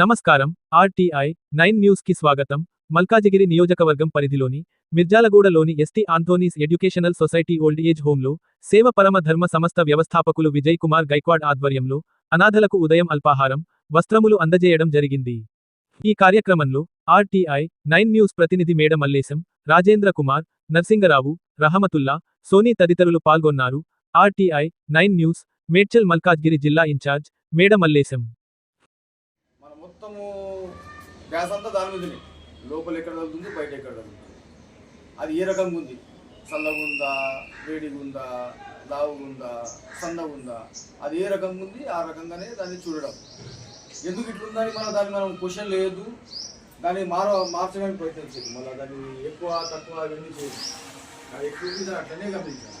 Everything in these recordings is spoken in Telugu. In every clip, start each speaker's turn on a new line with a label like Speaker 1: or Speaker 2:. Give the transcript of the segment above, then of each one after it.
Speaker 1: నమస్కారం. ఆర్టీఐ నైన్ న్యూస్కి స్వాగతం. మల్కాజిగిరి నియోజకవర్గం పరిధిలోని మిర్జాలగూడలోని ST Anthony's educational society old age హోంలో సేవ పరమ ధర్మ సంస్థ వ్యవస్థాపకులు విజయ్ కుమార్ గైక్వాడ్ ఆధ్వర్యంలో అనాథలకు ఉదయం అల్పాహారం వస్త్రములు అందజేయడం జరిగింది. ఈ కార్యక్రమంలో ఆర్టీఐ నైన్ న్యూస్ ప్రతినిధి మేడ మల్లేశం రాజేంద్ర కుమార్ నర్సింగరావు రహమతుల్లా సోనీ తదితరులు పాల్గొన్నారు. RTI nine news Medchal Malkajgiri జిల్లా ఇన్ఛార్జ్ మేడ మల్లేశం
Speaker 2: మన మొత్తము గ్యాస్ అంతా దాని మీదనే. లోపల ఎక్కడ తగ్గుతుంది బయట ఎక్కడ తగ్గుతుంది అది ఏ రకంగా ఉంది? చల్లగా ఉందా వేడిగా ఉందా లావుగా ఉందా సన్నగా ఉందా అది ఏ రకంగా ఉంది? ఆ రకంగానే దాన్ని చూడడం. ఎందుకు ఇట్లుందని మనం దాన్ని మనం క్వశ్చన్ లేదు. దాన్ని మార మార్చడానికి ప్రయత్నం మళ్ళీ దాన్ని ఎక్కువ తక్కువ అవన్నీ చేయదు అది ఎక్కువ అట్లనే గమనించాలి.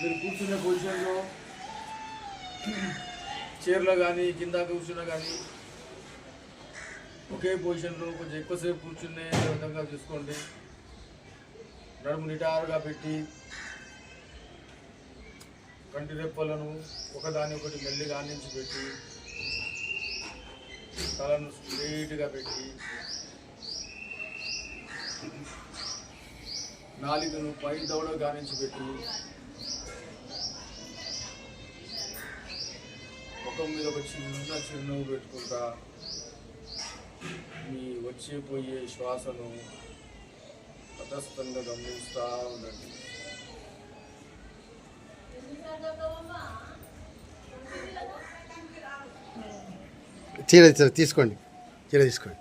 Speaker 2: మీరు కూర్చున్న పొజిషన్లో చీరలో కానీ కింద కూర్చున్నా కానీ ఒకే పొజిషన్లో కొంచెం ఎక్కువసేపు కూర్చునే విధంగా చూసుకోండి. నడుము నిటారుగా పెట్టి కంటి రెప్పలను ఒకదాని ఒకటి మెల్లిగా ఆనించి పెట్టి తలను స్ట్రేట్గా పెట్టి నాలుగును పై దవడ గానించి పెట్టి ముఖం మీద ఒక చిన్న చిరునవ్వు పెట్టుకుంటా. మీ వచ్చే పోయే శ్వాసను తటస్థంగా గమనిస్తూ ఉండండి.
Speaker 3: చీర చీర తీసుకోండి.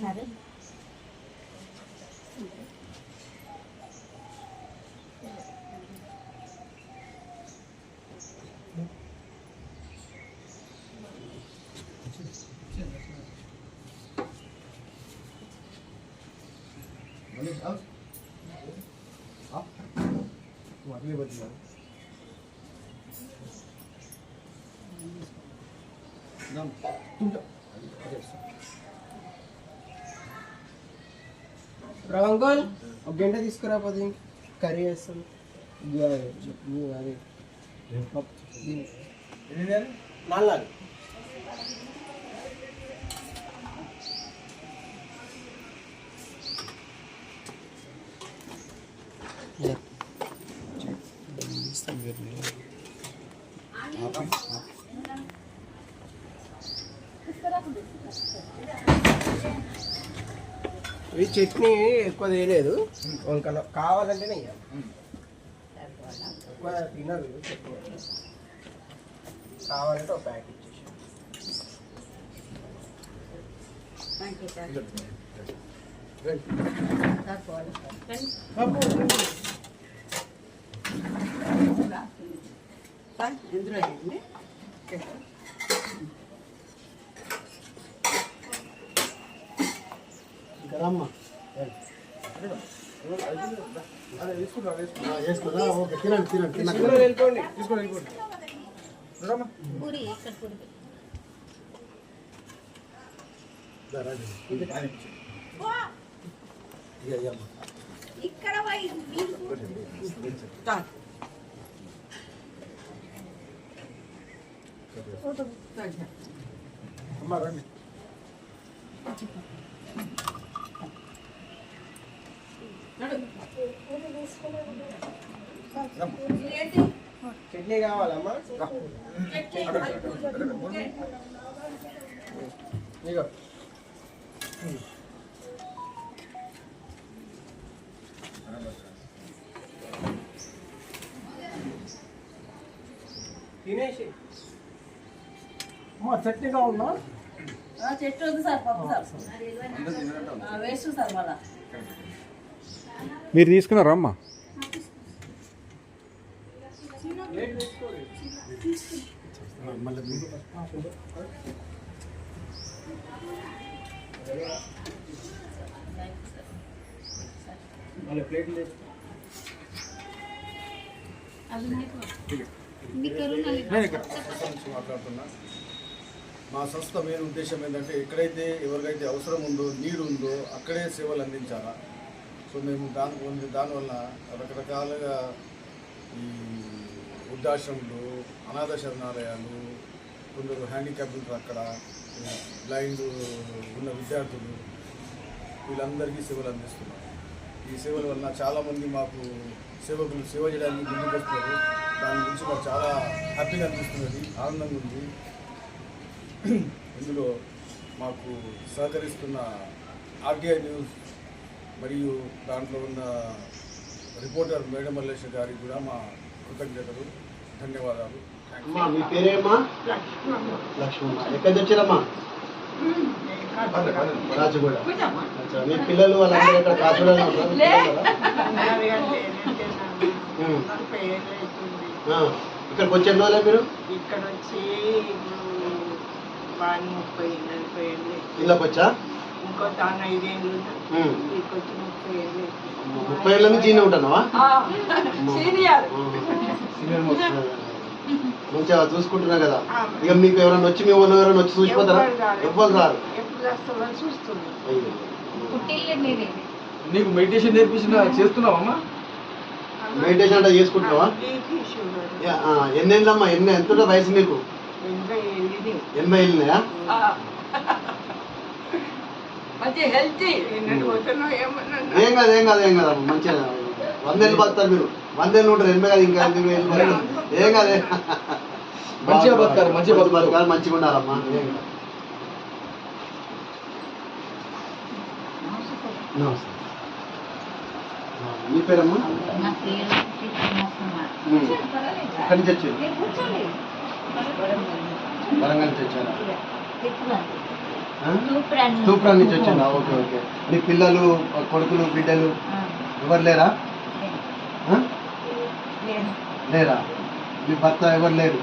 Speaker 3: చీర తీసుకోండి
Speaker 2: अगली बदला
Speaker 4: రాంగోల్ ఒక గంట తీసుకురా పది కర్రీ ఇది అది నల్లాలు ఈ చట్నీ ఎక్కువ వేయలేదు వంకలో కావాలంటేనే వేయాలి ఎక్కువ తినరు చట్నీ కావాలంటే ఒక ప్యాకెట్ ఇచ్చేసి.
Speaker 3: రమ్మా వేసుకున్నా ఓకే తినండి తినండి
Speaker 4: తీసుకుని వెళ్ళిపోండి.
Speaker 5: పూరి ఇక్కడ పూరి. ఇక్కడ
Speaker 2: అమ్మా రండి.
Speaker 4: చట్నీ కావాలమ్మా?
Speaker 2: ఇగో.
Speaker 4: తినేసి.
Speaker 2: అమ్మా చట్నీ కావాలన్నా
Speaker 6: చెట్టు ఉంది సార్ పప్పు సార్. వేస్ట్ సార్ మళ్ళా.
Speaker 7: మీరు తీసుకున్నారా అమ్మ?
Speaker 2: మాట్లాడుతున్నా మా సంస్థ మెయిన్ ఉద్దేశం ఏంటంటే ఎక్కడైతే ఎవరికైతే అవసరం ఉందో నీరు ఉందో అక్కడే సేవలు అందించాలా? సో మేము దాని ఉంది దానివల్ల రకరకాలుగా ఈ వృద్ధాశ్రములు అనాథ శరణాలయాలు కొందరు హ్యాండిక్యాప్లు అక్కడ బ్లైండ్ ఉన్న విద్యార్థులు వీళ్ళందరికీ సేవలు అందిస్తున్నాం. ఈ సేవల వలన చాలామంది మాకు సేవకులు సేవ చేయడానికి ముందుకు వస్తున్నారు. దాని గురించి మాకు చాలా హ్యాపీగా అనిపిస్తున్నది ఆనందంగా ఉంది. ఇందులో మాకు సహకరిస్తున్న ఆర్టీఐ న్యూస్ మరియు దాంట్లో ఉన్న రిపోర్టర్ మేడం మల్లేశ్వర్ గారికి కూడా మా కృతజ్ఞతలు ధన్యవాదాలు.
Speaker 3: అమ్మా మీ పేరేమ్మా? లక్ష్మమ్మ ఎక్కడి నుంచి వచ్చారమ్మా? రాజగూడ. మీ పిల్లలు వాళ్ళందరూ ఇక్కడ కాచూడలో ఇక్కడికి వచ్చే రోజులే మీరు?
Speaker 7: ఇక్కడ వచ్చి
Speaker 3: ఇళ్ళకి వచ్చా
Speaker 7: ఇంకో తాను ఐదేళ్ళు ముప్పై ఏళ్ళు
Speaker 3: ముప్పై ఏళ్ళ నుంచి
Speaker 7: సీనియర్.
Speaker 3: మంచిగా చూసుకుంటున్నా కదా. ఇక మీకు ఎవరైనా వచ్చి మీ ఊళ్ళో ఎవరైనా వచ్చి చూసిపోతారా? ఎవ్వరు రారు.
Speaker 8: నీకు మెడిటేషన్ నేర్పించిన చేస్తున్నావమ్మా
Speaker 3: మెడిటేషన్ అంటే చేసుకుంటున్నావా? ఎన్నేళ్ళమ్మా ఎన్ని ఎంత ఉంటుంది వయసు మీకు
Speaker 7: ఎనభై ఏళ్ళది
Speaker 3: ఎనభై ఏళ్ళున్నాయా?
Speaker 7: మంచి హెల్తీ
Speaker 3: ఏం కాదు ఏం కాదు ఏం కాదు అమ్మ, మంచిగా వందేళ్ళు బతారు మీరు. వందేళ్ళు ఉంటారు ఎనభై కాదు ఇంకా. ఏం కాదు.
Speaker 8: మంచిగా బతకాలి, మంచిగా. బతకాలి
Speaker 3: మంచిగా ఉండాలమ్మా. ఏం కాదు. మీ పేరమ్మా. ఎక్కడి నుంచి వచ్చారు వరంగల్ నుంచి వచ్చారా?
Speaker 5: తూప్రాన్
Speaker 3: నుంచి వచ్చారా ఓకే ఓకే. మీ పిల్లలు కొడుకులు బిడ్డలు ఎవరు లేరా. లేరా? మీ భర్త ఎవరు లేరు?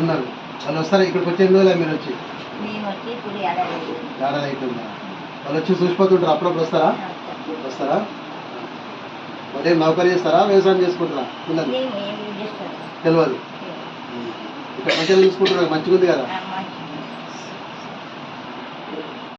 Speaker 5: ఉన్నారు.
Speaker 3: వాళ్ళు వస్తారా? ఇక్కడికి వచ్చే రోజులే మీరు వచ్చి?
Speaker 5: ఏడాది
Speaker 3: అవుతుందా వాళ్ళు వచ్చి చూసిపోతుంటారు? అప్పుడప్పుడు వస్తారా? వస్తారా. ఏం నౌకరీ చేస్తారా? వ్యవసాయం చేసుకుంటారా? పిల్లలు? తెలియదు ఇక్కడ మంచిగా చూసుకుంటున్నారు మంచిగా ఉంది కదా.